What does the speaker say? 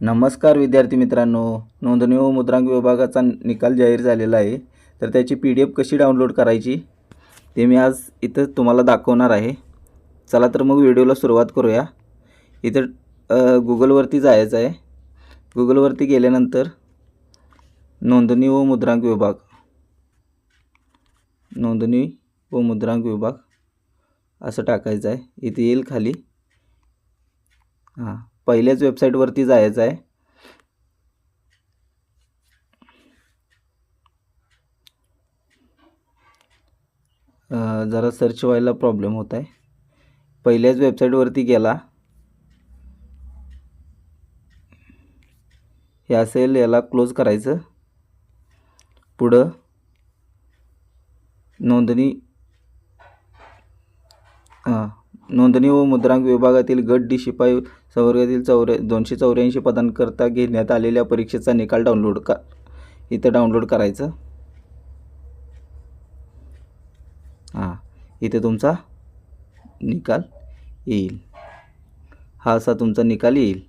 नमस्कार विद्यार्थी मित्रांनो. नोंदणी व मुद्रांक विभागाचा निकाल जाहीर झालेला आहे. तर त्याची पी डी एफ कशी डाउनलोड करायची? ते मी आज इथं तुम्हाला दाखवणार आहे. चला तर मग व्हिडिओला सुरुवात करूया. इथं गुगलवरती जायचं आहे. गुगलवरती गेल्यानंतर नोंदणी व मुद्रांक विभाग. नोंदणी व मुद्रांक विभाग असं टाकायचं आहे. इथे येईल खाली. हां. पहिल्याच वेबसाईटवरती जायचं आहे. जरा सर्च व्हायला प्रॉब्लेम होत आहे. पहिल्याच वेबसाईटवरती गेला. हे असेल याला क्लोज करायचं. पुढं नोंदणी हां नोंदणी व मुद्रांक विभागातील गट डी शिपाई संवर्गातील चौऱ्या दोनशे चौऱ्याऐंशी पदांकरता घेण्यात आलेल्या परीक्षेचा निकाल डाउनलोड का इथं डाउनलोड करायचं. हां इथे तुमचा निकाल येईल. हा असा तुमचा निकाल येईल.